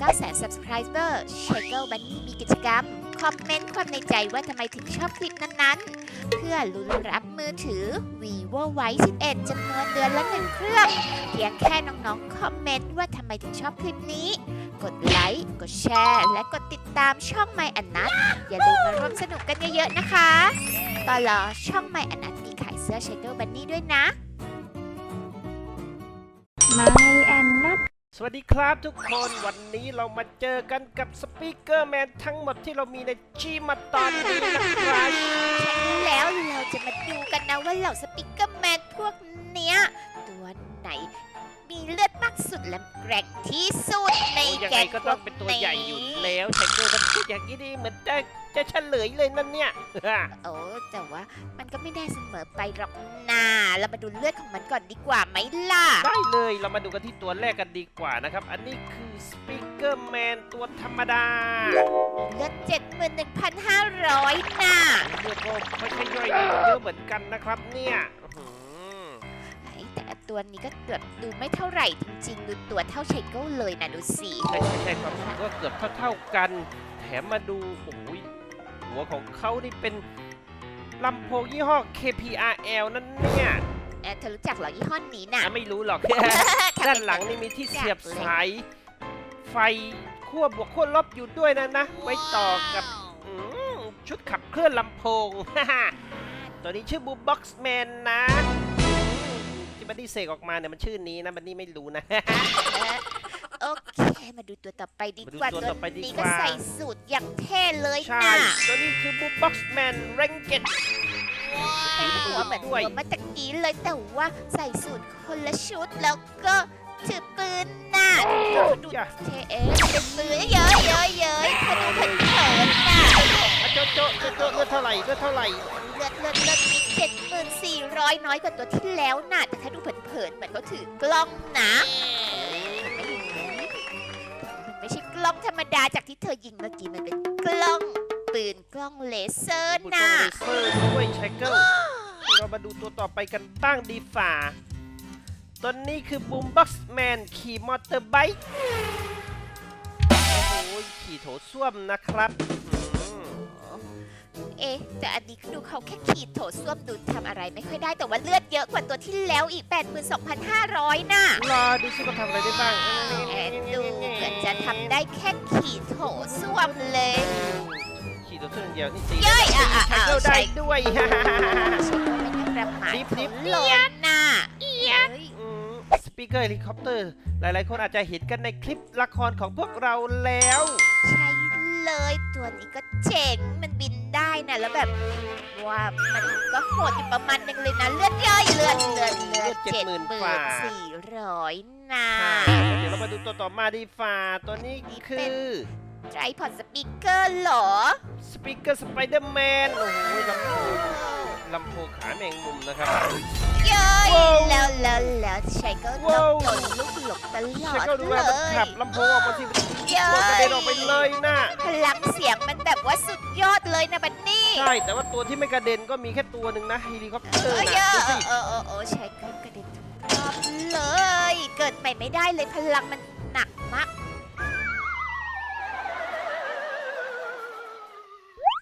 9แสน subscriber s h a k e Bunny มีกิจกรรม คอมเมนต์ความในใจว่าทำไมถึงชอบคลิปนั้นๆ เพื่อลุ้นรับมือถือ vivo y 11จำนวนเดือนละหนึ่งเครื่อง เพียงแค่น้องๆ คอมเมนต์ว่าทำไมถึงชอบคลิปนี้ กดไลค์ กดแชร์ และกดติดตามช่อง My อันนัทอย่าลืมมาร่วมสนุกกันเยอะๆนะคะตอนรอช่อง My อันนัทมีขายเสื้อ s h a k e Bunny ด้วยนะไม่แอนนัท สวัสดีครับทุกคนวันนี้เรามาเจอกันกับสปีกเกอร์แมนทั้งหมดที่เรามีในจีมาตอนนี้นะครับใช่แล้วเราจะมาดูกันนะว่าเหล่าสปิกเกอร์แมนพวกเนี้ย ตัวไหน มีเลือดมากสุดและแกร่งที่สุดในโอ้ยังแกไงงก็ต้องเป็นตัวใหญ่อยู่แล้วไทเกอร์ก็พูดอย่างนี้ดีเหมือนจะจะเฉลยเลยนั่นเนี่ย โอ้แต่ว่ามันก็ไม่ได้เสมอไปหรอกนาเรามาดูเลือดของมันก่อนดีกว่าไหมล่ะ ได้เลยเรามาดูกันที่ตัวแรกกันดีกว่านะครับ อันนี้คือสปีกเกอร์แมนตัวธรรมดาเลือด71,500น่ะเลือดก็ไม่ค่อยย่อยเยอะเหมือนกันนะครับเนี่ยอื้อหือไอ้แต่ตัวนี้ก็เกือบดูไม่เท่าไหร่จริง ๆ ดูตัวเท่าไชเกิลเลยนะดูสิใช่ใช่ใช่ความสูงก็เกือบเท่าๆกัน แถมมาดูโอ้ยหัวของเขานี่เป็นลำโพงยี่ห้อ KPRL นั่นเนี่ยเอ๊ะเธอรู้จักเหรอยี่ห้อนี้น่ะ อะไม่รู้หรอกทำด้านเป็นหลังนี่มีที่เสียบอยากเลยสาย ไฟขั้วบวกขั้วลบอยู่ด้วยนะนะ ไว้ต่อกับอืมชุดขับเคลื่อนลำโพง ตัวนี้ชื่อบูบ็อกซ์แมนนะอืมที่ บันดี้เสกออกมาเนี่ยมันชื่อนี้นะบันดี้ไม่รู้นะเอ่อโอเค มาดูตัวต่อไปดีกว่ามาดูตัวต่อไปดีนี้กก็ว่า ใส่สูตรอย่างเท่เลยใช่นะตัวนี้คือบูบ็อกซ์แมนเรงเกตเป็นหัวเหมือนด้หัววย เมื่อตะกี้เลยแต่ว่าใส่สูตรคนละชุดแล้วก็ถือปืนน่ะดูจ้ะเท่เอ๊ะเป็นปืนเยอะเยอะเยอะถ้าดูเผินเผินๆน่ะ อะโจโจโจโจเลือดเท่าไหร่เลือดเท่าไหร่ เลือดเลือดเลือดมีเจ็ดหมื่นสี่ร้อยน้อยกว่าตัวที่แล้วน่ะแต่ถ้าดูเผินๆเหมือนเขาถือกล้องนะไม่เห็นมันไม่ใช่กล้องธรรมดาจากที่เธอยิงเมื่อกี้มันเป็นกล้องปืนกล้องเลเซอร์บุตรน่ะ เลเซอร์ด้วยไชเกิลเรามาดูตัวต่อไปกันบ้างดีฝ่าตัวนี้คือบูมบ็อกซ์แมนขี่มอเตอร์ไบค์โอ้โหขี่โถส้วมนะครับ เอ๊ะแต่อันนี้ดูเขาแค่ขีดโถส้วมดูทำอะไรไม่ค่อยได้แต่ว่าเลือดเยอะกว่าตัวที่แล้วอีก 82,500 น่ะ รอดูซิว่าทำอะไรได้บ้างแอบดูเหมือนจะทำได้แค่ขีดโถส้วมเลย ขี่โถส้วมอย่างเดียวนี่ตีเย้ยอะอะไชอะเกิลใช่ได้ด้วยฉันก็ไม่ได้ประมาทดิบดิบเขาเลยน่ะเอ้ยสปีกเกอร์เฮลิคอปเตอร์ หลายๆ คนอาจจะเห็นกันในคลิปละครของพวกเราแล้ว ใช่เลยตัวนี้ก็เจ๋งมันบิน ได้นะแล้วแบบว่ามันก็โหดอยู่ประมาณนึงเลยนะเลือดเยอะเลือดเลือดเลือดเลือดเจ็ดหมื่น70,000ฝ่าสี่ร้อยน่ะเดี๋ยวเรามาดูตัวต่อมาดีฝ่าตัวนี้คือไตรพอดสปีกเกอร์เหรอ สปีกเกอร์สไปเดอร์แมน โอ้โหลำโพงลำโพงขาแมงมุมนะครับ เย้ยว้าว แล้วแล้วแล้วใช้ก็ต้ว้าอวงโดนลูกหลงตลอใช่ดก็ดูเลว่ามันขับยลำโพงออกมาสิเย้ตัวกระยเด็นออกไปเลยนะพลังเสียงมันแบบว่าสุดยอดเลยนะบันนี่ใช่ แต่ว่าตัวที่ไม่กระเด็นก็มีแค่ตัวหนึ่งนะเฮลิคอปเตเออร์อเยนะอะดูเอสิอเออเออเออใช้ก็กระเด็นทุกรอบเลย เกิดใหม่ไม่ได้เลยพลังมันหนักมาก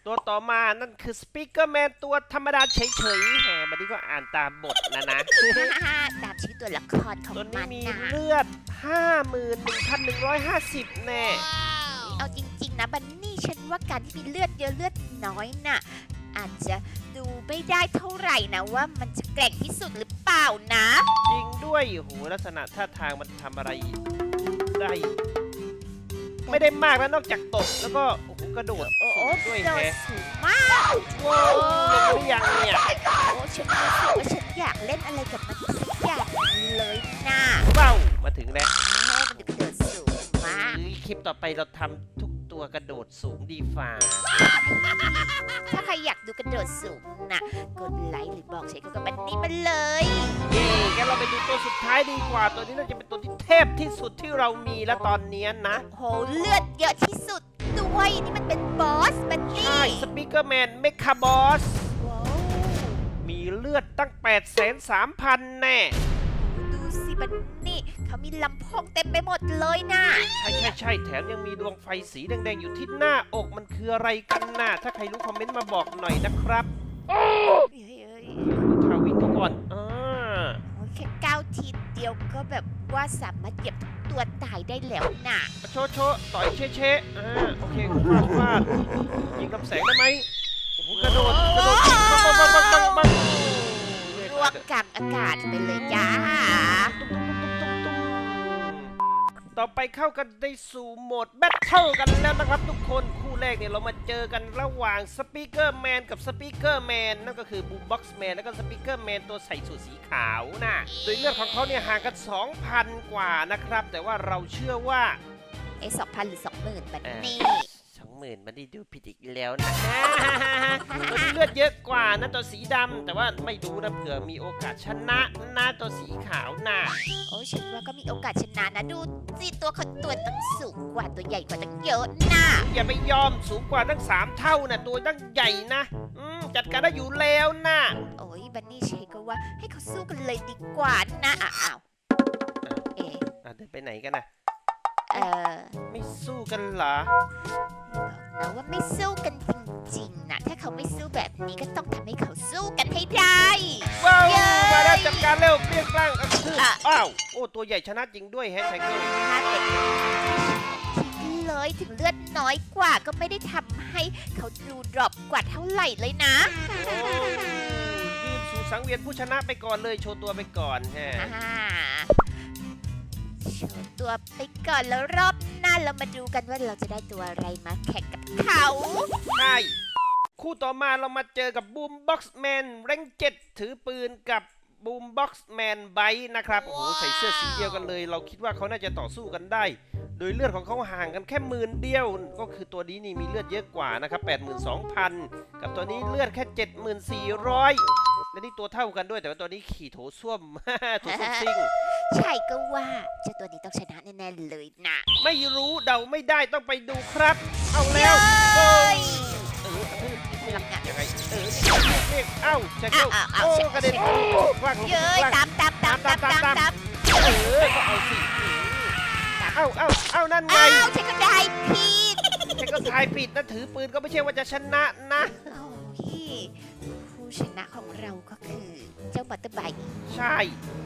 ตัวต่อมานั่นคือสปีกเกอร์แมนตัวธรรมดาเฉยๆแหมบันนี้ก็อ่านตามบทนะนะ ตามชื่อตัวละครของตัวมันี้นมีนะเลือด 51,150 แน่ เอาจริงๆนะบันนี่ฉันว่าการที่มีเลือดเยอะเลือดน้อยน่ะ อาจจะดูไม่ได้เท่าไหร่นะว่ามันจะแกร่งที่สุดหรือเปล่านะ จริงด้วยโอ้โหลักษณะท่าทางมันทำอะไรได้ ไม่ได้มากแล้วนอกจากตบแล้วก็โอ้โหกระโดดโอ้โหสูงด้วยโดดแฮะสูงมากว้าวลงหรือยังเนี่ยโอ้ฉันรู้สึกว่าฉันอยากเล่นอะไรกับมันสักอย่างเลยนะเบ้ามาถึงแล้วโอ้มันกระโดดสูงมากเฮ้ยคลิปต่อไปเราทำทุก ตัวกระโดดสูงดีฝ่า ถ้าใครอยากดูกระโดดสูงนะกดไลค์หรือบอกใช้กับบันนี่มาเลย เย้งั้นเราไปดูตัวสุดท้ายดีกว่า ตัวนี้น่าจะเป็นตัวที่เทพที่สุดที่เรามีแล้วตอนเนี้ยนะ โหเลือดเยอะที่สุดด้วยนี่มันเป็นบอสบันนี่ใช่สปีกเกอร์แมนเมคาบอส ว้าวมีเลือดตั้ง 8 3 0 0 0 0 แน่ ดูสิบันนี่ เขาเขามีลำโพงเต็มไปหมดเลยนะ ใช่ใช่ใช่แถมยังมีดวงไฟสีแดงๆ อยู่ที่หน้าอกมันคืออะไรกันน่ะ ถ้าใครรู้คอมเมนต์มาบอกหน่อยนะครับเฮ้ยเฮ้ยดูทาวินเขาก่อนอ่าโอ้ยแค่ก้าวทีเดียวก็แบบว่าสามารถเหยียบทุกตัวตายได้แล้วน่ะโชว์โชว์ต่อยเชะเชะอ่าโอเคฟาดฟาดยิงลำแสงได้ไหมโอ้โหกระโดดกระโดดปังปังปังปังปังปังรวมกลางอากาศไปเลยจ้าต่ อไปเข้ากันได้สู่โหมดแบทเทิลกันแล้วนะครับทุกคนคู่แรกเนี่ยเรามาเจอกันระหว่างสปีกเกอร์แมนกับสปีกเกอร์แมนนั่นก็คือบูมบ็อกซ์แมนแล้วก็สปีกเกอร์แมนตัวใส่สูทสีขาวนะโดยเลือดของเขาเนี่ยห่างกัน 2,000 กว่านะครับ แต่ว่าเราเชื่อว่าไอ้สองพันหรือสองหมื่นบันนี่สอง หมื่นมันได้ดูผิดอีกแล้วนะตัวที่เลือดเยอะกว่านะตัวสีดำแต่ว่าไม่รู้นะเผื่อมีโอกาสชนะนะตัวสีขาวน่ะโอ้ยฉันว่าก็มีโอกาสชนะนะดูสิตัวเขาตัวตั้งสูงกว่าตัวใหญ่กว่าตั้งเยอะน่ะอย่าไปยอมสูงกว่าตั้งสามเท่านะตัวตั้งใหญ่นะอืมจัดการได้อยู่แล้วนะโอ้ยบันนี่ใช้ก็ว่าให้เขาสู้กันเลยดีกว่านะอะอ้าวเอ๊ะอะเดินไปไหนกันนะเออไม่สู้กันเหรอบอก นะว่าไม่สู้กันจริงๆนะถ้าเขาไม่สู้แบบนี้ก็ต้องทำให้เขาสู้กันให้ได้ ว้าวเย้ มาแล้วจัดการเร็วเปรี้ยงกล้างอะคืออะอ้าวโอ้ตัวใหญ่ชนะจริงด้วยแฮชแท็กเกิลถ้าเด็กทิ้งเลยถึงเลือดน้อยกว่าก็ไม่ได้ทำให้เขาดูดรอปกว่าเท่าไหร่เลยนะโอ้ยืนสู่สังเวียนผู้ชนะไปก่อนเลยโชว์ตัวไปก่อนฮะ อ่าโชว์ตัวไปก่อนแล้วรอบหน้า เรามาดูกันว่าเราจะได้ตัวอะไรมาแข่งกับเขา ใช่คู่ต่อมาเรามาเจอกับบูมบ็อกซ์แมนแรงเจ็ดถือปืนกับบูมบ็อกซ์แมนไบนะครับ โอ้โห ใส่เสื้อสีเดียวกันเลย เราคิดว่าเขาน่าจะต่อสู้กันได้ โดยเลือดของเขาห่างกันแค่หมื่นเดียว ก็คือตัวนี้นี่มีเลือดเยอะกว่านะครับ 82,000 กับตัวนี้เลือดแค่ 74,400และนี่ตัวเท่ากันด้วยแต่ว่าตัวนี้ขี่โถส้วมโถส้วมซิ่ง ใช่ก็ว่าเจ้าตัวนี้ต้องชนะแน่ๆเลยนะไม่รู้เดาไม่ได้ต้องไปดูครับ เอาแล้วเย้ยเออกระทืบพลังงาน ยังไงเออนี่เอ้าจะเข้าอ้าวอ้าวโอ้เช็คกระเด็นเช็ค ว่างลงเย้ยว่างตามตามตามตามตามตามเออก็เอาสิเอ้าเอ้าเอ้านั่นไงอ้าวฉันก็ได้ผิดฉันก็ทายผิดนะถือปืนก็ไม่ใช่ว่าจะชนะนะโอ้ยผู้ ชนะของเราก็คือเจ้ามอเตอร์ไบค์ใช่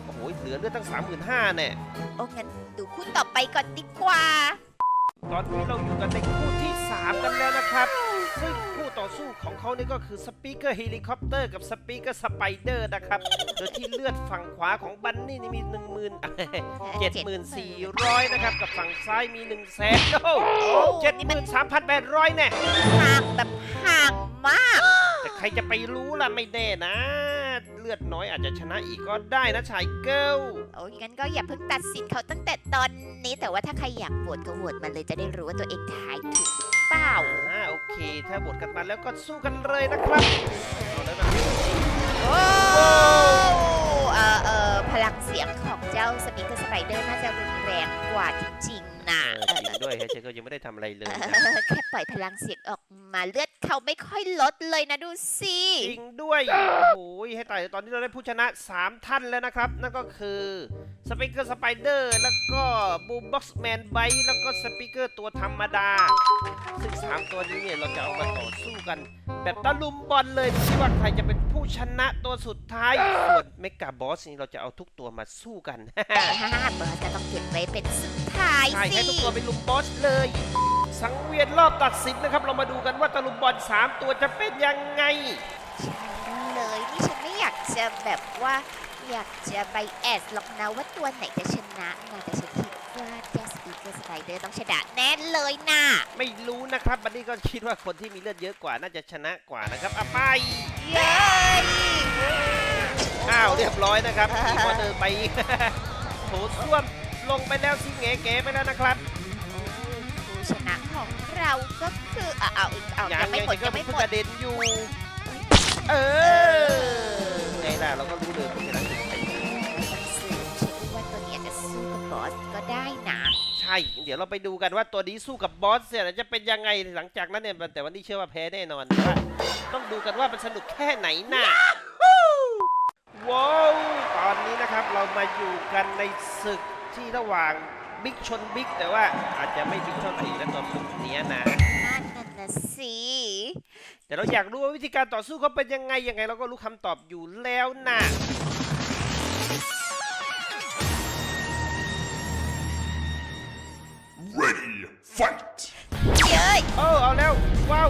โอ้โห เหลือเลือดตั้ง 35,000เนี่ยโอ้งั้นดูคู่ต่อไปก่อนดีกว่า ตอนนี้เราอยู่กันในคู่ที่ 3 กันแล้วนะครับ ซึ่งคู่ต่อสู้ของเขานี่ก็คือสปีกเกอร์เฮลิคอปเตอร์กับสปีกเกอร์สไปเดอร์นะครับ โดยที่เลือดฝั่งขวาของบันนี่นี่มี 1 0 0 0 74,000 นะครับ กับฝั่งซ้ายมี 1 0 0 0 0แสนโอ้โอ้เจ็ดหมื่นสามพันแปดร้อยแน่ห่างแบบห่างมาก แต่ใครจะไปรู้ล่ะไม่แน่นะ เลือดน้อยอาจจะชนะอีกก็ได้นะชายเกิลโอ้ยงั้นก็อย่าเพิ่งตัดสินเขาตั้งแต่ตอนนี้ แต่ว่าถ้าใครอยากโหวตก็โหวตมาเลยจะได้รู้ว่าตัวเองทายถูกหรือเปล่าอ่าโอเค ถ้าบทกันมาแล้วก็สู้กันเลยนะครับเอาแล้วนะโอ้เออเออพลังเสียงของเจ้าสปีกเกอร์สไปเดอร์น่าจะรุนแรงกว่าจริงๆนะ เออจริง ด้วยแฮชแท็กเกิลยังไม่ได้ทำอะไรเลยเอนะอแค่ปล่อยพลังเสียงออกมาเลือดเขาไม่ค่อยลดเลยนะดูสิ จริงด้วย โอ้โหให้ตายตอนนี้เราได้ผู้ชนะ 3 ท่านแล้วนะครับ นั่นก็คือ สปีกเกอร์สไปเดอร์แล้วก็บูมบ็อกซ์แมนไบแล้วก็สปีกเกอร์ตัวธรรมดา ซึ่ง3ตัวนี้เนี่ยเราจะเอามาต่อสู้กัน แบบตะลุมบอลเลยดูสิว่าใครจะเป็นผู้ชนะตัวสุดท้าย ส่วนเมกาบอสนี่เราจะเอาทุกตัวมาสู้กันฮ่าเบอร์จะต้องเก็บไว้เป็นสุดท้ายใช่สิให้ทุกตัวเป็นลุมบอสเลย สังเวียนรอบตัดสินนะครับ เรามาดูกันว่าตะลุมบอล3ตัวจะเป็นยังไงใช่เลยนี่ฉันไม่อยากจะแบบว่า อยากจะไปแอดหรอกนะว่าตัวไหนจะชนะนะแต่ฉันคิดว่าเจ้าสปีกเกอร์สไปเดอร์ต้องชนะแน่เลยนะไม่รู้นะครับบันนี้ก็คิดว่าคนที่มีเลือดเยอะกว่าน่าจะชนะกว่านะครับอะไปเย้ยอ้าวเรียบร้อยนะครับทีมอเตอร์ไปโถส้วมลงไปแล้วสิเก๋ๆไปแล้วนะครับผู้ชนะของเราก็คืออะเอาอีกเอายัยังงไม่หมดก็ยังไม่หเพิ่มงกดระเด็นอยู่ เออไงล่ะเราก็รู้เลยผู้ชนะ เดี๋ยวเราไปดูกันว่าตัวนี้สู้กับบอสเนี่ยจะเป็นยังไงหลังจากนั้นเนี่ยแต่วันนี้เชื่อว่าแพ้แน่นอนแต่ว่าต้องดูกันว่ามันสนุกแค่ไหนน่ะว้าวตอนนี้นะครับเรามาอยู่กันในศึกที่ระหว่างบิ๊กชนบิ๊กแต่ว่าอาจจะไม่บิ๊กเท่าไหร่นะตัวปุ๊บเนี้ยนะนั่นน่ะนะสิแต่เราอยากรู้ว่าวิธีการต่อสู้เขาเป็นยังไงยังไงเราก็รู้คำตอบอยู่แล้วนะ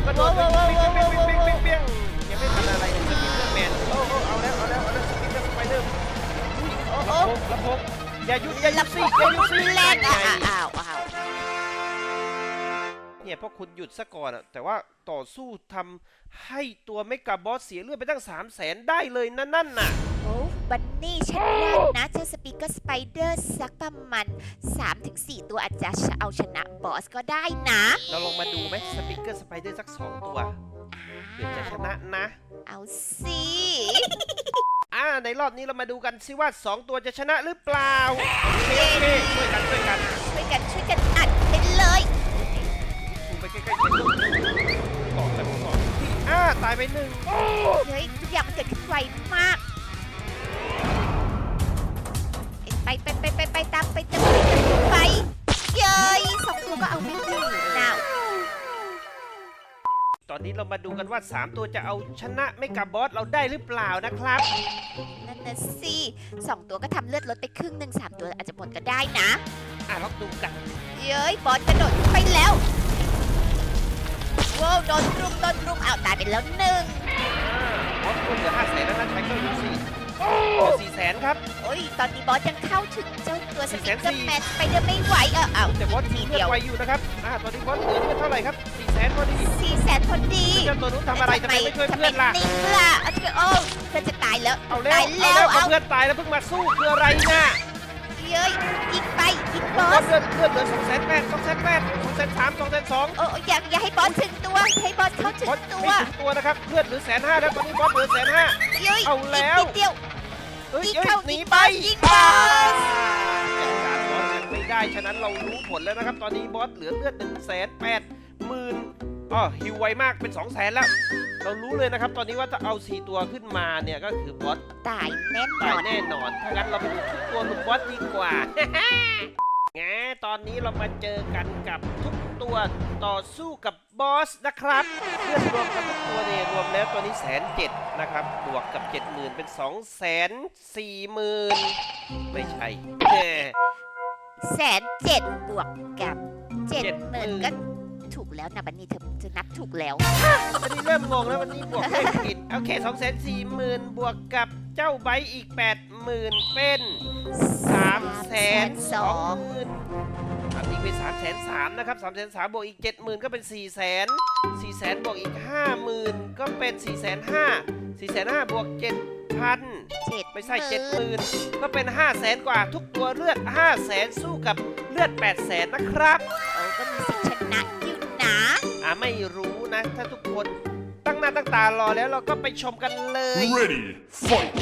กระโดดว้าวว้าวว้าวว้าวว้าวเปี้ยงเปี้ยงเปี้ยงเปี้ยงยังไม่ทันอะไรเลยสปินเดอร์แมนโอ้โหเอาแล้วเอาแล้วเอาแล้วสปินเดอร์สไปเดอร์อุ้ยโอ้ลำโพงลำโพงอย่าหยุดอย่าหยุดสิอย่าหยุดสิแรงอะไงอ้าวอ้าว เนี่ยเพราะคุณหยุดซะก่อนอะแต่ว่าต่อสู้ทำให้ตัวเมกาบอสเสียเลือดไปตั้ง3 0 0แสนได้เลยนะนั่นน่ะ โอ้บันนี่ฉันว่านะเจ้าสปีกเกอร์สไปเดอร์สักประมาณ3-4 ตัวอาจจะเอาชนะบอสก็ได้นะเราลองมาดูไหมสปิเกอร์สไปเดอร์สัก 2 ตัวเผื่อจะชนะนะ เอาสิ อ่าในรอบนี้เรามาดูกันสิว่า 2 ตัวจะชนะหรือเปล่าโอเคโอเคช่วยกันช่วยกัน ช่วยกันช่วยกันอัด กล้ๆกันลูกก่อนแบบก่อนอ่าตายไปหนึ่งเฮ้ยทุกอย่างมันเกิดขึ้นไวมาก ไปไปไปไปไปตามไปตามไปตามไปเย้ยสองตัวก็เอาไม่อยู่นาวตอนนี้เรามาดูกันว่า 3 ตัวจะเอาชนะเมกาบอสเราได้หรือเปล่านะครับ นั่นนะสิสองตัวก็ทำเลือดลดไปครึ่งหนึ่งสามตัวอาจจะหมดก็ได้นะ อ่าลองดูกัน เย้ยบอสกระโดดขึ้นไปแล้วว้าว โดนรุมโดนรุมอ้าวตายไปแล้วหนึ่งบอสคุณเหลือห้าแสนแล้วนะใช้ก็อยู่สี่เหลือสี่แสนครับ โอ้ยตอนนี้บอสยังเข้าถึงเจ้าตัวสสี่แสปินเกอสี่ร์แมนไปเดินไม่ไหวเออเอาแต่บอสทีทีเดีเดียยววไวอยู่นะครับอ่าตอนนี้บอสเหลือเลือดเท่าไหร่ครับสี่แสนพอดีสี่แสนพอดีเจ้าตัวนู้นทำอะไรทำไมไม่ช่วยทำไมเพื่อนล่ะนิ่งล่ะเอาเถอะโอ้เพื่อนจะตายแล้วเอาแล้วตายเอาแล้วแล้วเอาเอาเพื่อนตายแล้วเพิ่งมาสู้คืออะไรน่ะ เย้ยยิงไปยิงบบออสสเลือดเลือดเหลือสองแสนแปดสองแสนแปดสองแสนสามสองแสนสองโอ้อย่าอย่าให้บอสถึงตัวให้บอสเข้าถึงบอสตัวไม่ถึงตัวนะครับเลือดเหลือแสนห้าแล้วตอนนี้บอสเหลือแสนห้าเย้ยเอาแล้วนิดเดียวเอ้ยยิงเอ้ยเข้าหนียิงไปบอสยิงบอสจัดการบอสยังไม่ได้ฉะนั้นเรารู้ผลแล้วนะครับ ตอนนี้บอสเหลือเลือดหนึ่งแสนแปดหมื่น อ๋อฮิวไวมากเป็น2 0 0แสนแล้ว เรารู้เลยนะครับ ตอนนี้ว่าถ้าเอา 4 ตัวขึ้นมาเนี่ยก็คือบอสตายแน่นตายอนแน่นอน ถ้างั้นเราไปดูทุกตัวลุมบอสดีกว่า แงตอนนี้เรามาเจอกันกับทุกตัวต่อสู้กับบอสนะครับ เพื่อนรวมกันทุกตัวเนี่ยรวมแล้วตัวนี้แสนเจ็ดนะครับ บวกกับ 70,000 เป็น2 4 0 0 0 0ไม่ใช่แหมแสนเจ็ดบวกกับเจ็ดเจ็ดหหมื่มื่นนก็ถูก แล้วนะบันนี่เธอเธอนับถูกแล้ว วันนี้เริ่มงงแล้ววันนี้บวกเลขผิดโอเค2 4 0 0 0 0บวกกับเจ้าใบอีก80,000เป็น3 2 0 0 0 0อันนี้เป็น3 3 0 0 0นะครับ3 3 0 0 0บวกอีก70,000ก็เป็น4 0 0 0 0 4 0 0 0 0บวกอีก50,000ก็เป็น4 5 0 0 0 4 5 0 0บวก7,000เจ็ดไม่ใช่หมื่น70,000ก็เป็น 5 0 0 0 0 0กว่าทุกตัวเลือด 5 0 0 0 0 0สู้กับเลือด 8 0 0 0 0 0นะครับ โอยู่นะอ่าไม่รู้นะ ถ้าทุกคนตั้งหน้าตั้งตารอแล้วเราก็ไปชมกันเลย Ready, fight!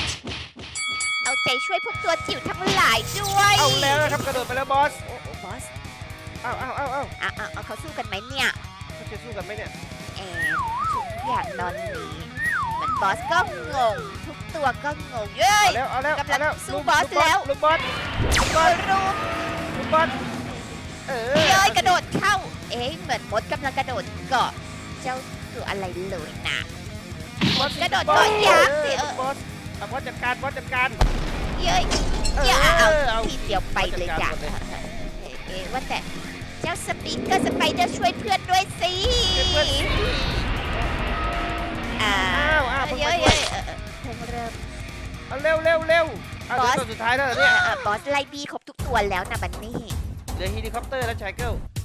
เอาใจช่วยพวกตัวจิ๋วทั้งหลายด้วยเอาแล้วนะครับกระโดดไปแล้วบอสโอ้โอ้บอสเอาเอาเอาเอาอะอะเอาเขาสู้กันไหมเนี่ยเขาจะสู้กันไหมเนี่ยแอนทุกอย่างตอนนี้เหมือนบอสก็งง ทุกตัวก็งงเย้เอาย แล้วเอาแล้วกำลังเอาแล้วสู้ลุมบอสแล้วลุมบอสลุมบอสรุมลุมบอสเออเย้ยกระโดดเข้า เอ๊ะเหมือนมดกำลังกระโดดเกาะเจ้าตัวอะไรเลยนะบอสกระโดดบอสเกาะยักษ์สิเอเอออบอสเอาบอสจัดการบอสจัดการเย้ยเอออย่าเอาเอาทีเดียวไปเลยจ้ะจัดการหมดเอ๊ะเอ๊ะว่าแต่เจ้าสปีกเกอร์สไปเดอร์ช่วยเพื่อนด้วยสิเพื่อนสิอ่าอ้าวอ้าวเพิ่งเย้มายช่เย้วยยเออเออเพิ่งเริ่มเอาเร็วเร็วเร็วเอาบอสเดี๋ยวตัวสุดท้ายแล้วเหรอเอเนี่ยอเออบอสไล่บี้ครบทุกตัวแล้วนะบันนี่เหลือเฮลิคอปเตอร์แล้วชายเกิลสุด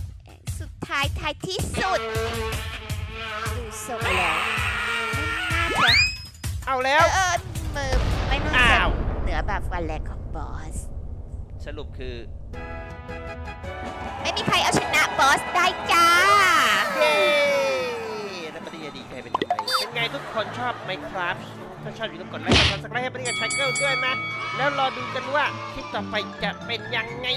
ท้ายท้ายที่สุด ดูทรงแล้วไม่น่าจะเอาเอแล้วอเออมือไม่น่าอ้าจะว เหนือแบบฟันแรงของบอส สรุปคือไม่มีใครเอาชนะบอสได้จ้า เย้แล้วปฏิยาดีใครเป็นทำไมเป็นไงทุกคนชอบไหมครับถ้าชอบอย่าลืมกดไลค์กดซับสไครต์ให้ปฏิยาชายเกิลด้วยนะ แล้วรอดูกันว่าคลิปต่อไปจะเป็นยังไง